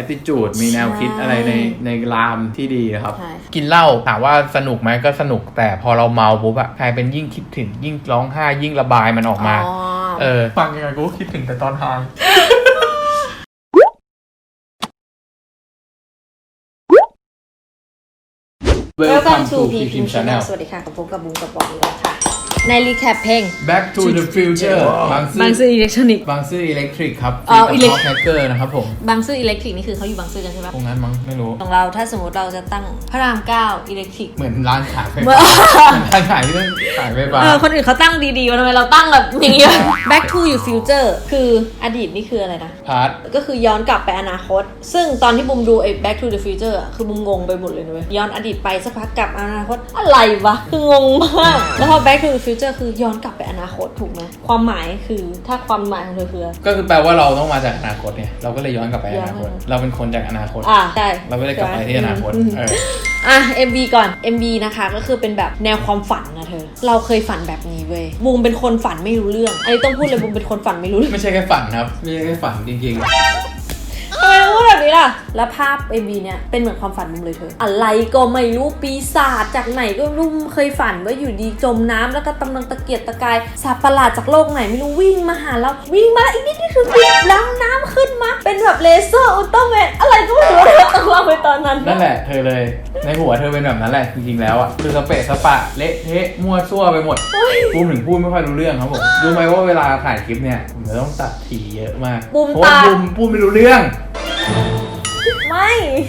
attitude มีแนวคิดใช่อะไรในในรามที่ดีนะครับใช่กินเหล้าถามว่าสนุกไหมก็สนุกแต่พอเราเมาปุ๊บอะกลายเป็นยิ่งคิดถึงยิ่งร้องไห้ยิ่งระบายมันออกมาอ๋อเออ ฟังยังไงกูก็คิดถึงแต่ตอนทาง Welcome to P Pim Channel สวัสดีค่ะกับพบกับบุ้งกับปองอีกแล้วค่ะ ในรีแคปเพลง Back to the Future บางซื่บางซื่ออิเล็กทรอนิกส์ บางซื่ออิเล็กทริกครับอ๋อฟีอิเล็กับกแฮกเกอร์นะครับผมบางซื่ออิเล็กทริกนี่คือเขาอยู่บางซื่อกันใช่ไหมตรงนั้นมั้งไม่รู้ ของเราถ้าสมมติเราจะตั้งพระรามเก้าอิเล็กทริก เหมือนร้านขายไฟเมื่ฟ้าอเหมือนร้านขายที่ต้องขายไฟฟ้าเออ คนอื่นเขาตั้งดีๆวะทำไมเราตั้งแบบอย่างงี้วะ Back to your future คืออดีตนี่คืออะไรนะ พาร์ทก็คือย้อนกลับไปอนาคต ซึ่งตอนที่บุมดูไอ้ Back to the Future อะคือบุมงงไปหมดเลยนะเว้ยย้อนอดีตไปสักพักกลับอนาคตอะไรวะ คืองงมาก แล้วพอ Back to the Future คือย้อนกลับไปอนาคตถูกไหมความหมายคือถ้าความหมายของเธอคืออะไรก็คือแปลว่าเราต้องมาจากอนาคตเนี่ยเราก็เลยย้อนกลับไปอนาคตย้อนเราเป็นคนจากอนาคตอ่าใช่เราก็เลยกลับไปที่อนาคตอืมเอออะ MV ก่อน MV นะคะก็คือเป็นแบบแนวความฝันนะเธอ เราเคยฝันแบบนี้เว้ยบูมเป็นคนฝันไม่รู้เรื่องอันนี้ต้องพูดเลยบูมเป็นคนฝันไม่รู้เรื่องไม่ใช่แค่ฝันครับไม่ใช่แค่ฝันจริง ทำไมต้องพูดแบบนี้ล่ะ แล้วภาพ MV เนี่ยเป็นเหมือนความฝันมุมเลยเธอ อะไรก็ไม่รู้ปีศาจจากไหนก็ไม่รู้เคยฝันว่าอยู่ดีจมน้ำแล้วก็กำลังตะเกียกตะกายสัตว์ประหลาดจากโลกไหนไม่รู้วิ่งมาหาเราวิ่งมาอีกนิดนี่คือล้างน้ำขึ้นมาเป็นแบบเลเซอร์อุลตร้าแมนอะไรก็ไม่รู้ต้องเล่าไปตอนนั้นๆนั่นแหละเธอเลยในหัวเธอเป็นแบบนั้นแหละจริงๆแล้วอะคือสเปะสปะเละเทะมั่วซั่วไปหมดพูดถึงพูดไม่ค่อยรู้เรื่องครับผมรู้ไหมว่าเวลาถ่ายคลิปเนี่ยผมจะต้องตัดถี่เยอะมากบูมเพราะว่าตาบูมพูดไม่รู้เรื่องไม่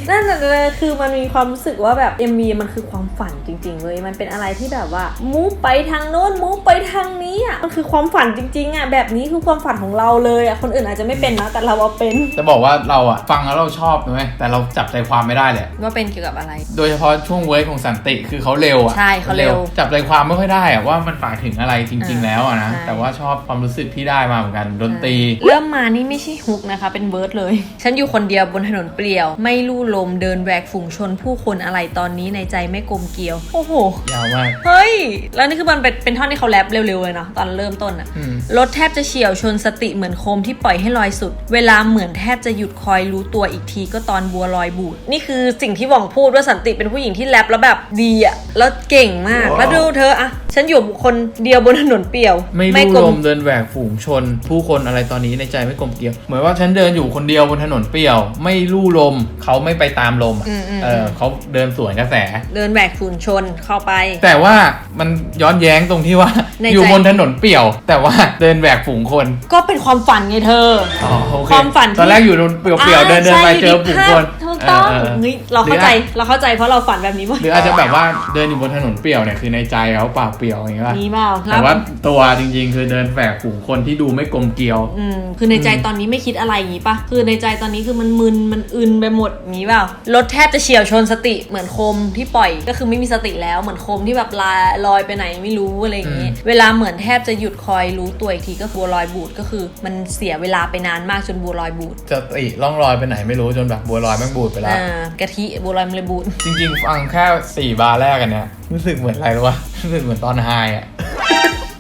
นั่นแหละเลยคือมันมีความรู้สึกว่าแบบ MV มันคือความฝันจริงๆเลย มันเป็นอะไรที่แบบว่ามูฟไปทางโน้นมูฟไปทางนี้อะ มันคือความฝันจริงๆอะ แบบนี้คือความฝันของเราเลยอะ คนอื่นอาจจะไม่เป็นนะ แต่เราเอาเป็น จะบอกว่าเราอะฟังแล้วเราชอบนะเว้ยแต่เราจับใจความไม่ได้เลย ว่าเป็นเกี่ยวกับอะไร โดยเฉพาะช่วงเวิร์กของสันติคือเขาเร็วอะใช่เขาเร็ว จับใจความไม่ค่อยได้อะว่ามันฝากถึงอะไรจริง ๆ แล้วอะนะใช่แต่ว่าชอบความรู้สึกที่ได้มาเหมือนกันดนตรี เริ่มมานี่ไม่ใช่ฮุกนะคะ เป็นเวิร์ดเลย ฉันอยู่คนเดียวบนถนนเปลี่ยวไม่ลู่ลมเดินแหวกฝูงชนผู้คนอะไรตอนนี้ในใจไม่กลมเกลียว โอ้โห ยาวมาก เฮ้ย แล้วนี่คือมันเป็นเป็นท่อนที่เขาแรปเร็วๆเลยเนาะตอนเริ่มต้นอะอืม รถแทบจะเฉียวชนสติเหมือนโคมที่ปล่อยให้ลอยสุด เวลาเหมือนแทบจะหยุดคอยรู้ตัวอีกทีก็ตอนบัวลอยบูด นี่คือสิ่งที่หว่องพูดว่าสันติเป็นผู้หญิงที่แรปแล้วแบบดีอะแล้วเก่งมากแล้วดูเธออะ ฉันอยู่คนเดียวบนถนนเปลี่ยว ไม่รู้กลมเดินแหวกฝูงชน ผู้คนอะไรตอนนี้ในใจไม่กลมเกลียว เหมือนว่าฉันเดินอยู่คนเดียวบนถนนเปลี่ยว ไม่รู้ลมเขาไม่ไปตามลมอะอืมอืม เออเขาเดินสวนกระแส เดินแหวกฝูงชนเข้าไป แต่ว่ามันย้อนแย้งตรงที่ว่า ในใจ อยู่บนถนนเปลี่ยว แต่ว่าเดินแหวกฝูงคนก็เป็นความฝันไงเธอ อ๋อโอเคความฝันที่ตอนแรกอยู่บนเปลี่ยวๆเดินเดินไปเจอฝูงคนถูก ต้องเออเออเฮ้ยเราเข้าใจเราเข้าใจเพราะเราฝันแบบนี้ว่าหรืออาจจะแบบว่าเดินอยู่บนถนนเปลี่ยวเนี่ยคือในใจเขาเปล่าเปลี่ยวอย่างเงี้ยป่ะมีเปล่าแต่ว่าตัวจริงๆ คือเดินแฝกฝูงคนที่ดูไม่กลมเกลียวอืมคือในใจตอนนี้ไม่คิดอะไรอย่างงี้ปะคือในใจตอนนี้คือมันมึนมันอึนไปหมดอย่างงี้เปล่ารถแทบจะเฉียวชนสติเหมือนโคมที่ปล่อยก็คือไม่มีสติแล้วเหมือนโคมที่แบบลายลอยไปไหนไม่รู้อะไรอย่างงี้อืมเวลาเหมือนแทบจะหยุดคอยรู้ตัวอีกทีก็บัวลอยบูดก็คือ มันเสียเวลาไปนานมากจนบัวลอยบูดจะติล่องรอยไปไหนไม่รู้จนแบบบัวลอยแม่งบูดไปแล้ว อ่ากะทิบัวลอยมันเลยบูดจริงๆ ฟังแค่สี่บาร์แรกกันเนี่ย รู้สึกเหมือนอะไรรู้วะรู้สึกเหมือนตอนไฮอะ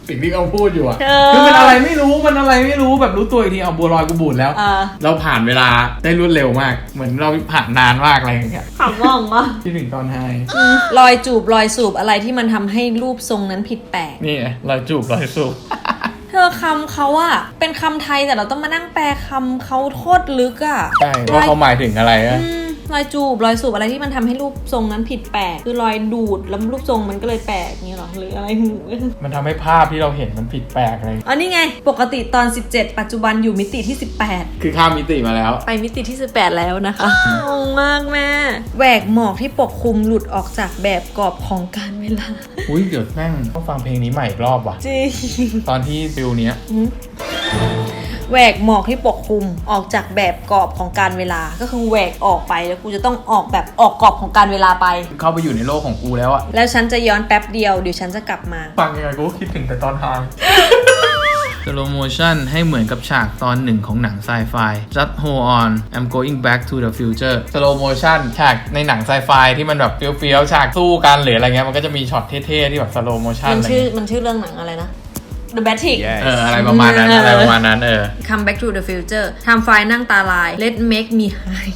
สิ่งที่เขาพูดอยู่อะเออคือมันอะไรไม่รู้มันอะไรไม่รู้แบบรู้ตัวอีกทีเอาบัวลอยกูบูดแล้ว อ่าเราผ่านเวลาได้รวดเร็วมาก เหมือนเราผ่านนานมากอะไรอย่างเงี้ยขำว่องมะที่ถึงตอนไฮรอยจูบรอยสูบอะไรที่มันทำให้รูปทรงนั้นผิดแปลก นี่ไงรอยจูบรอยสูบ เธอคำเขาอะเป็นคำไทยแต่เราต้องมานั่งแปลคำเขาโคตรลึกอะใช่ว่าเขาหมายถึงอะไรอะอืม รอยจูบรอยสูบอะไรที่มันทำให้รูปทรงนั้นผิดแปลกคือรอยดูดแล้วรูปทรงมันก็เลยแปลกอย่างนี้หรอหรืออะไรมันทำให้ภาพที่เราเห็นมันผิดแปลกอะไรอ๋อนี่ไง ปกติตอน 17 ปัจจุบันอยู่มิติที่ 18 คือข้ามมิติมาแล้ว ไปมิติที่ 18 แล้วนะคะงงมากแม่แหวกหมอกที่ปกคลุมหลุดออกจากแบบกรอบของการเวลาอุ้ยเดี๋ยวแม่งต้องฟังเพลงนี้ใหม่อีกรอบว่ะจริงตอนที่ฟิลเนี้ย แหวกหมอกที่ปกคลุมออกจากแบบกรอบของการเวลา ก็คือแหวกออกไปแล้วกูจะต้องออกแบบออกกรอบของการเวลาไป เข้าไปอยู่ในโลกของกูแล้วอะแล้วฉันจะย้อนแป๊บเดียวเดี๋ยวฉันจะกลับมาฟังยังไงกูก็คิดถึงแต่ตอนทางสโลโมชั่นให้เหมือนกับฉากตอนหนึ่งของหนังไซไฟ Just hold on I'm going back to the future สโลโมชั่นฉากในหนังไซไฟที่มันแบบเฟี้ยวๆฉากสู้กันหรืออะไรเงี้ยมันก็จะมีช็อตเท่ๆที่แบบสโลโมชั่นมันอะไรชื่อเงี้ยมันชื่อเรื่องหนังอะไรนะ The Batic เอออะไรประมาณนั้นอะไรประมาณนั้นเออ Come back to the future ทำไฟล์นั่งตาลาย Let make me high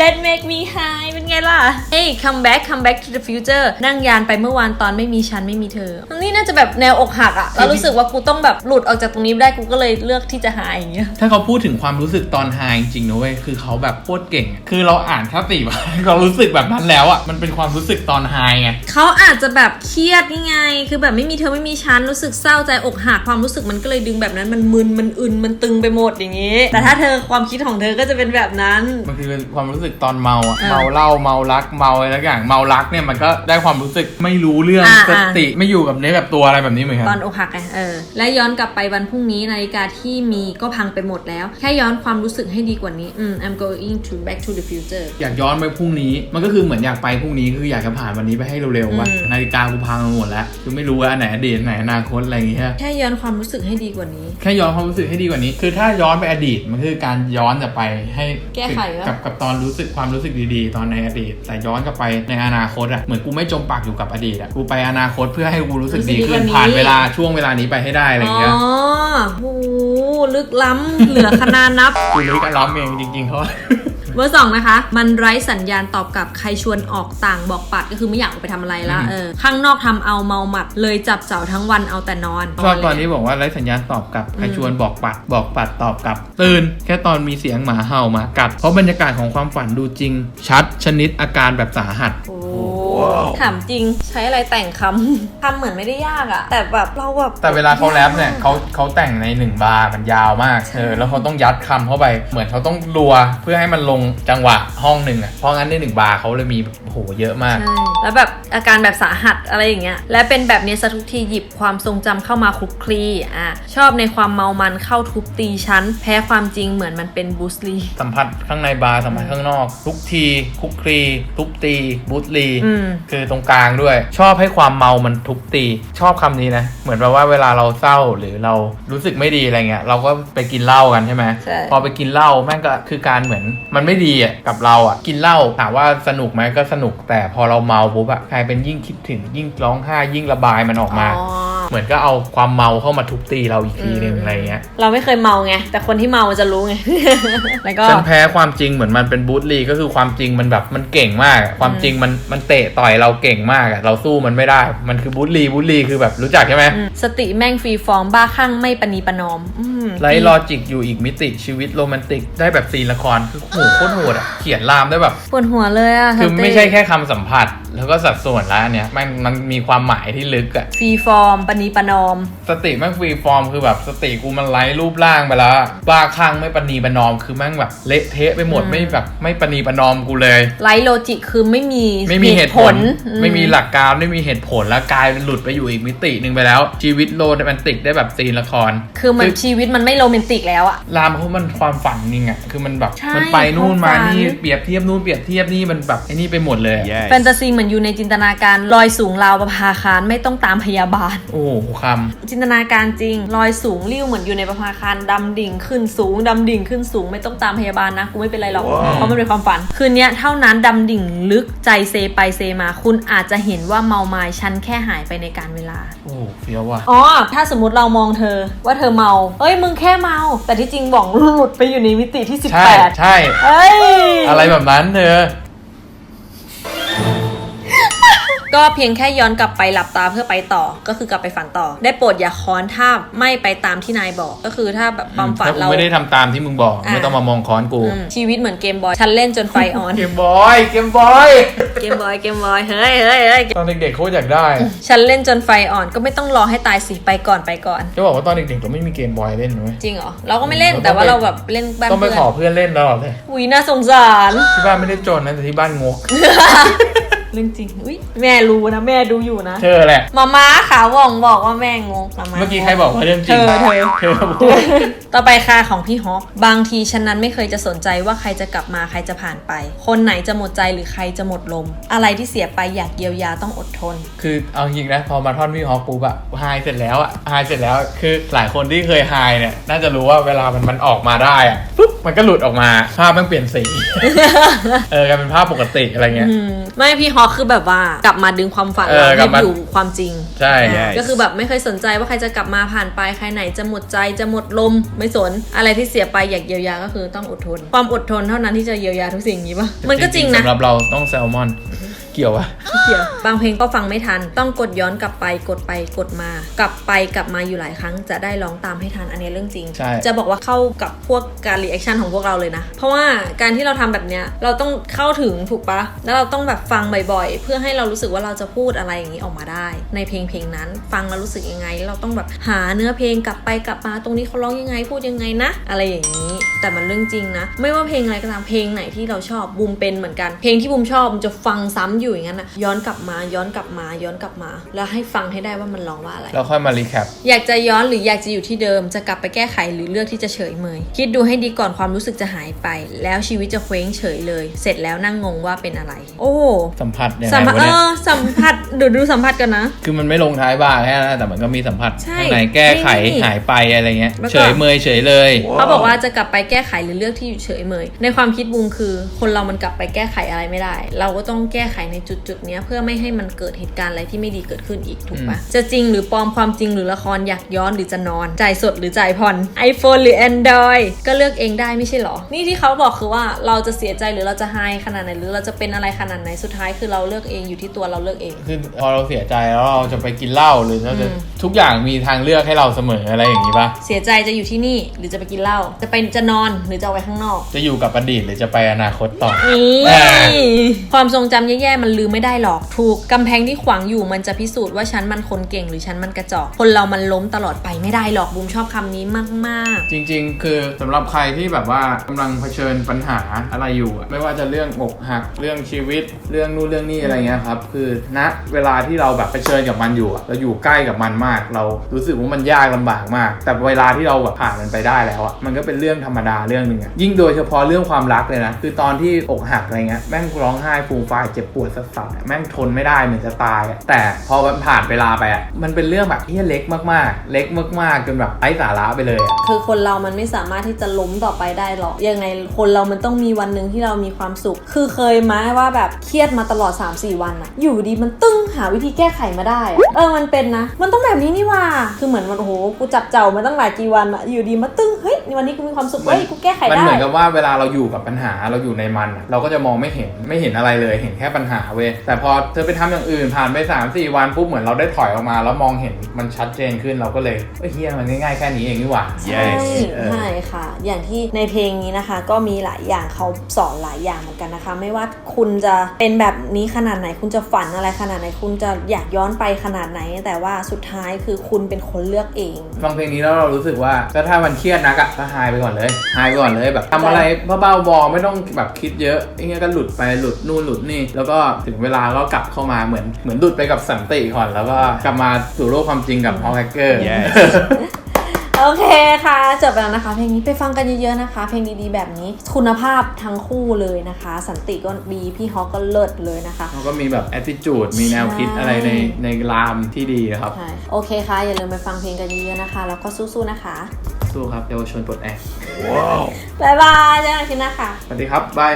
Let make me high เป็นไงล่ะ Hey come back come back to the future นั่งยานไปเมื่อวานตอนไม่มีฉันไม่มีเธอนี่น่าจะแบบแนวอกหักอะแล้วรู้สึกว่ากูต้องแบบหลุดออกจากตรงนี้ไม่ได้กูก็เลยเลือกที่จะหายอย่างเงี้ยถ้าเขาพูดถึงความรู้สึกตอนไฮจริงๆนะเว้ยคือเขาแบบโคตรเก่งอะคือเราอ่านคติมาเรารู้สึกแบบนั้นแล้วอะมันเป็นความรู้สึกตอนไฮไงเขาอาจจะแบบเครียดนี่ไง คือแบบไม่มีเธอไม่มีฉันรู้สึกเศร้าใจอกหักความรู้สึกมันก็เลยดึงแบบนั้นมันมึนมันอึนมันตึงไปหมดอย่างนี้ แต่ถ้าเธอความคิดของเธอก็จะเป็นแบบนั้น มันคือความรู้สึกตอนเมาอะเออเมาเหล้าเมารักเมาอะไรทุกอย่างเมารักเนี่ยมันก็ได้ความรู้สึกไม่รู้เรื่องอ่าสติไม่อยู่กับเนื้อกับตัวอะไรแบบนี้เหมือนกันตอนอกหักไงเออและย้อนกลับไปวันพรุ่งนี้นาฬิกาที่มีก็พังไปหมดแล้ว แค่ย้อนความรู้สึกให้ดีกว่านี้อืม I'm going to back to the future อยากย้อนไปพรุ่งนี้ มันก็คือเหมือนอยากไปพรุ่งนี้คืออยากจะผ่านวันนี้ไปให้เร็วๆว่ะอืมนาฬิกากูพังไปหมดแล้วคือไม่รู้ว่าอันไหนอดีตอันไหนอนาคตอะไรอย่างเงี้ยแค่ย้อนความรู้สึกให้ดีกว่านี้ แค่ย้อนความรู้สึกให้ดีกว่านี้ คือถ้าย้อนไปอดีตมันคือการย้อนกลับไปให้แก้ไขวะกับกับตอนรู้สึกความรู้สึกดีๆ ตอนในอดีต แต่ย้อนกลับไปในอนาคตอะเหมือนกูไม่จมปากอยู่กับอดีตอะกูไปอนาคตเพื่อให้กูรู้สึกดีขึ้นผ่านเวลาช่วงเวลานี้ไปให้ได้อะไรอย่างเงี้ย อ๋อโหลึกล้ำเหลือขนานับ กูรู้กันล้อมเองจริงๆเขา เบอร์สองนะคะ มันไร้สัญญาณตอบกลับใครชวนออกต่างบอกปัดก็คือไม่อยากออกไปทำอะไรละอืมเออข้างนอกทำเอาเมาหมัดเลยจับเจ้าทั้งวันเอาแต่นอนชอบตอนนี้บอกว่าไร้สัญญาณตอบกลับใครชวนบอกปัด บอกปัดตอบกลับ ตื่น แค่ตอนมีเสียงหมาเห่าหมากัด เพราะบรรยากาศของความฝันดูจริง ชัดชนิดอาการแบบสาหัส โอ้ ถามจริงใช้อะไรแต่งคำ คำเหมือนไม่ได้ยากอะแต่แบบเราแบบแต่เวลาเขาแรปเนี่ยเขาเขาแต่งในหนึ่งบาร์มันยาวมากเออแล้วเขาต้องยัดคำเข้าไป เหมือนเขาต้องรัวเพื่อให้มันลงจังหวะห้องหนึ่งอะเพราะงั้นในหนึ่งบาร์เขาเลยมีโอ้โหเยอะมาก ใช่แล้วแบบอาการแบบสาหัสอะไรอย่างเงี้ย และเป็นแบบนี้ซะทุกทีหยิบความทรงจำเข้ามาคลุกคลีอะชอบในความเมามันเข้าทุบตีชั้น แพ้ความจริงเหมือนมันเป็นบูสลี สัมผัสข้างในบาร์สัมผัสข้างนอก ทุกทีคุกคลีทุบตีบูตลี อืมคือตรงกลางด้วย ชอบให้ความเมามันทุบตี ชอบคำนี้นะ เหมือนแบบว่าเวลาเราเศร้าหรือเรารู้สึกไม่ดีอะไรเงี้ย เราก็ไปกินเหล้ากันใช่ไหมใช่พอไปกินเหล้าแม่งก็คือการเหมือนมันไม่ดีอะกับเราอะ กินเหล้าถามว่าสนุกไหมก็สนุกแต่พอเราเมาปุ๊บอะกลายเป็นยิ่งคิดถึงยิ่งร้องไห้ยิ่งระบายมันออกมาอ๋อ เหมือนก็เอาความเมาเข้ามาทุบตีเราอีกทีหนึ่งอืมอะไรเงี้ย เราไม่เคยเมาไง แต่คนที่เมาจะรู้ไง แล้วก็ฉันแพ้ความจริงเหมือนมันเป็นบูธลีก็คือความจริงมันแบบมันเก่งมากอะความจริงมันมันเตะต่อยเราเก่งมากอะเราสู้มันไม่ได้ มันคือบูธลีบูธลีคือแบบรู้จักใช่ไหมอืมสติแม่งฟรีฟอร์มบ้าคลั่งไม่ปณีประนอมอืมไร้ลอจิกอยู่อีกมิติชีวิตโรแมนติกได้แบบซีนละครคือโหโคตรโหดอะเขียนรามได้แบบปวดหัวเลยอะคือสติไม่ใช่แค่คำสัมผัส แล้วก็สัดส่วนแล้วอันเนี่ยมันมันมีความหมายที่ลึกอะฟรีฟอร์มปณีประนอม สติแม่งฟรีฟอร์มคือแบบสติกูมันไร้รูปร่างไปแล้วอะบ้าคลั่งไม่ปณีประนอมคือแม่งแบบเละเทะไปหมดอืมไม่แบบไม่ปณีประนอมกูเลยไร้โลจิกคือไม่มีไม่มีเหตุผลอืไม่มีหลักการไม่มีเหตุผลแล้วกลายเป็นหลุดไปอยู่อีกมิติหนึ่งไปแล้ว ชีวิตโรแมนติกได้แบบซีนละคร คือเหมือนชีวิตมันไม่โรแมนติกแล้วอะรามเขามันความฝันนี่ไงคือมันแบบใช่มันไปนู่นความมาฝันนี่เปรียบเทียบนู่นเปรียบเทียบนี่มันแบบไอ้นี่ไปหมดเลยอะแฟนตาซีเหมือนอยู่ในจินตนาการลอยสูงราวประภาคารไม่ต้องตามพยาบาลโอ้โหคจินตนาการจริง ลอยสูงริ้วเหมือนอยู่ในประภาคารดำดิ่งขึ้นสูงดำดิ่งขึ้นสูงไม่ต้องตามพยาบาลนะกูไม่เป็นไรหรอกเพราะมันเป็นความฝัน คืนเนี้ยเท่านั้นดำดิ่งลึกใจเซไปเซมา คุณอาจจะเห็นว่าเมาไม้ฉันแค่หายไปในการเวลาำโอ้โหเฟี้ยวว่ะอ๋อถ้าสมมติเรามองเธอว่าเธอเมา เอ้ยมึงแค่เมา แต่ที่จริงบอกหลุดไปอยู่ในมิติที่ใช่18ใช่เอ้ยอะไรแบบนั้นเธอ ก็เพียงแค่ย้อนกลับไปหลับตาเพื่อไปต่อ ก็คือกลับไปฝันต่อ ได้โปรดอย่าค้อนถ้าไม่ไปตามที่นายบอก ก็คือถ้าแบบความฝันถ้ากูเราไม่ได้ทำตามที่มึงบอกอะไม่ต้องมามองค้อนกูอืมชีวิตเหมือนเกมบอย ฉันเล่นจนไฟออน เกมบอย เกมบอย เกมบอย เกมบอย เฮ้ยเฮ้ยเฮ้ยตอนเด็กๆโคตรอยากได้อะฉันเล่นจนไฟอ่อนก็ไม่ต้องรอให้ตายสิไปก่อนไปก่อน จะบอกว่าตอนเด็กๆเราไม่มีเกมบอยเล่นเลยจริงเหรอ เราก็ไม่เล่นเราต้องแต่ว่าไปเราแบบเล่นบ้านต้องไปเพื่อนขอเพื่อนเล่นตลอดเลยอุ้ยน่าสงสารที่บ้านไม่ได้จนนะแต่ที่บ้านงก เรื่องจริงอุ้ยแม่รู้นะแม่ดูอยู่นะเธอแหละมาม้าขาว่องบอกว่าแม่งงมาม้าเมื่อกี้ใครบอกว่าเรื่องจริงเธอเธอเธอพูดต่อไปค่ะของพี่ฮอกบางทีฉันนั้นไม่เคยจะสนใจว่าใครจะกลับมาใครจะผ่านไป คนไหนจะหมดใจหรือใครจะหมดลม อะไรที่เสียไปอยากเยียวยาต้องอดทน คือเอาจริงนะพอมาท่อนพี่ฮอกปุ๊บอะไฮเสร็จแล้วอะไฮเสร็จแล้วคือหลายคนที่เคยไฮเนี่ยน่าจะรู้ว่าเวลามันมันออกมาได้อะปุ๊บมันก็หลุดออกมาภาพมันเปลี่ยนสีเออกลายเป็นภาพปกติอะไรเงี้ยอืมไม่พี่ฮอคือแบบว่ากลับมาดึงความฝันเอเราอกลัให้บมา อยู่ความจริง ใช่อ่าใช่ ก็คือแบบไม่เคยสนใจว่าใครจะกลับมาผ่านไปใครไหนจะหมดใจจะหมดลมไม่สนอะไรที่เสียไปอยากเยียวยาก็คือต้องอดทน ความอดทนเท่านั้นที่จะเยียวยาทุกสิ่งนี้ปะมันก็จริงนะ สำหรับเราต้องแซลมอน เกี่ยวอะเกี่ยว บางเพลงก็ฟังไม่ทัน ต้องกดย้อนกลับไปกดไปกดมา กลับไปกลับมาอยู่หลายครั้ง จะได้ร้องตามให้ทันอันนี้เรื่องจริง ใช่ จะบอกว่าเข้ากับพวกการรีแอคชั่นของพวกเราเลยนะ เพราะว่าการที่เราทำแบบเนี้ยเราต้องเข้าถึงถูกปะแล้วเราต้องแบบฟังบ่อยๆ เพื่อให้เรารู้สึกว่าเราจะพูดอะไรอย่างนี้ออกมาได้ ในเพลงเพลงนั้น ฟังแล้วรู้สึกยังไง เราต้องแบบหาเนื้อเพลงกลับไปกลับมาตรงนี้เขาร้องยังไงพูดยังไงนะ อะไรอย่างนี้แต่มันเรื่องจริงนะ ไม่ว่าเพลงอะไรก็ตามเพลงไหนที่เราชอบบูมเป็นเหมือนกัน เพลงที่บูมชอบบูมจะฟังซ้ำอยู่อย่างนั้นนะย้อนกลับมาย้อนกลับมาย้อนกลับมา แล้วให้ฟังให้ได้ว่ามันร้องว่าอะไรเราค่อยมารีแคปอยากจะย้อนหรืออยากจะอยู่ที่เดิมจะกลับไปแก้ไขหรือเลือกที่จะเฉยเมยคิดดูให้ดีก่อนความรู้สึกจะหายไป แล้วชีวิตจะเคว้งเฉยเลย เสร็จแล้วนั่งงงว่าเป็นอะไร โอ้โหสัมผัสยังไงสัมผัสวะเอเนี่ยอสัมผัสดูดูสัมผัสกันนะ คือมันไม่ลงท้ายบ้าแค่นั้นนะแต่มันก็มีสัมผัสใช่ข้างในแก้ไขนี่หายไปอะไรเงี้ยแล้วก็เฉยเมยเฉยเลยเขาบอกว่าจะกลับไปแก้ไขหรือเลือกที่อยู่เฉยเมย ในความคิดบูมคือ คนเรามันกลับไปแก้ไขอะไรไม่ได้ เราก็ต้องแก้ไขในจุดจุดๆเนี้ยเพื่อไม่ให้มันเกิดเหตุการณ์อะไรที่ไม่ดีเกิดขึ้นอีกถูกปะจะจริงหรือปลอมความจริงหรือละครอยากย้อนหรือจะนอน จ่ายสดหรือจ่ายผ่อน iPhone หรือ Android ก็เลือกเองได้ไม่ใช่หรอ นี่ที่เขาบอกคือว่าเราจะเสียใจหรือเราจะไฮขนาดไหนหรือเราจะเป็นอะไรขนาดไหนสุดท้ายคือเราเลือกเองอยู่ที่ตัวเราเลือกเองคือพอเราเสียใจแล้วเราจะไปกินเหล้าหรือเราจะอืมทุกอย่างมีทางเลือกให้เราเสมออะไรอย่างนี้ปะเสียใจจะอยู่ที่นี่หรือจะไปกินเหล้าจะไปจะนอนหรือจะเอาไว้ข้างนอก จะอยู่กับอดีตหรือจะไปอนาคตต่อ นี่แหม่ความทรงจำแย่ๆ มันลืมไม่ได้หรอก ถูกกำแพงที่ขวางอยู่มันจะพิสูจน์ว่าฉันมันคนเก่งหรือฉันมันกระจอก คนเรามันล้มตลอดไปไม่ได้หรอกบูมชอบคำนี้มาก จริงๆ คือสำหรับใครที่แบบว่ากำลังเผชิญปัญหาอะไรอยู่อะไม่ว่าจะเรื่องอกหักเรื่องชีวิต เรื่องนู่นเรื่องนี้อะไรเงี้ยครับคือณเวลาที่เราแบบเผชิญกับมันอยู่อะเราอยู่ใกล้กับมันมาก เรารู้สึกว่ามันยากลำบากมาก แต่เวลาที่เราแบบผ่านมันไปได้แล้วอะมันก็เป็นเรื่องธรรมดาเรื่องหนึ่งอะยิ่งโดยเฉพาะเรื่องความรักเลยนะ คือตอนที่อกหักอะไรเงี้ยแม่งร้องไห้ฟูมฟายเจ็บปวดสัสๆแม่งทนไม่ได้เหมือนจะตาย แต่พอมันผ่านเวลาไปอะมันเป็นเรื่องแบบที่เล็กมากๆ เล็กมากๆจนแบบไร้สาระไปเลยอะคือคนเรามันไม่สามารถที่จะล้มต่อไปได้หรอกยังไงคนเรามันต้องมีวันหนึ่งที่เรามีความสุข คือเคยไหมว่าแบบเครียดมาตลอด 3-4 วันอะอยู่ดีมันตึ้งหาวิธีแก้ไขมาได้อะเออมันเป็นนะ มันต้องแบบนี้นี่ว่า คือเหมือนมันโอ้โหกูจับเจ้ามาตั้งหลายกี่วันอะอยู่ดีมาตึ้งเฮ้ยวันนี้กูมีความสุขเฮ้ยกูแก้ไขมันได้เหมือนกับว่าเวลาเราอยู่กับปัญหาเราอยู่ในมันอะเราก็จะมองไม่เห็นไม่เห็นอะไรเลยเห็นแค่ปัญหาเว้ยแต่พอเธอไปทำอย่างอื่นผ่านไป3าสี่วันปุ๊บเหมือนเราได้ถอยออกมา แล้วมองเห็นมันชัดเจนขึ้นเราก็เลยเอ้ยเฮียมันง่ายๆแค่นี้เองนี่หว่าใช่เออใช่ค่ะ อย่างที่ในเพลงนี้นะคะ ก็มีหลายอย่างเขาสอนหลายอย่างเหมือนกันนะคะ ไม่ว่าคุณจะเป็นแบบนี้ขนาดไหน คุณจะฝันอะไรขนาดไหน คุณจะอยากย้อนไปขนาดไหน แต่ว่าสุดท้ายคือคุณเป็นคนเลือกเองฟังเพลงนี้แล้วเรารู้สึกว่าก็ถ้ามันเครียดนักอะก็หายไปก่อนเลยหายไปก่อนเลยแบบทำอะไรเบาๆบอไม่ต้องแบบคิดเยอะอย่างเงี้ยก็หลุดไปหลุดนู่นหลุดนี่ แล้วก็ถึงเวลาก็กลับเข้ามาเหมือนเหมือนหลุดไปกับสันติก่อนแล้วก็กลับมาสู่โลกความจริงกับฮอลแฮกเกอร์ โอเคค่ะ จบไปแล้วนะคะ เพลงนี้ไปฟังกันเยอะๆนะคะ เพลงดีๆแบบนี้คุณภาพทั้งคู่เลยนะคะ สันติก็ดีพี่ฮอกก็เลิศเลยนะคะเขาก็มีแบบ attitude มีแนวคิดอะไรในในรามที่ดีนะครับ ใช่โอเคค่ะ อย่าลืมไปฟังเพลงกันเยอะๆนะคะ แล้วก็สู้ๆนะคะ สู้ครับเยาวชนปลดแอกบ๊ายบายเจอกันอาที่หน้าค่ะ สวัสดีครับบาย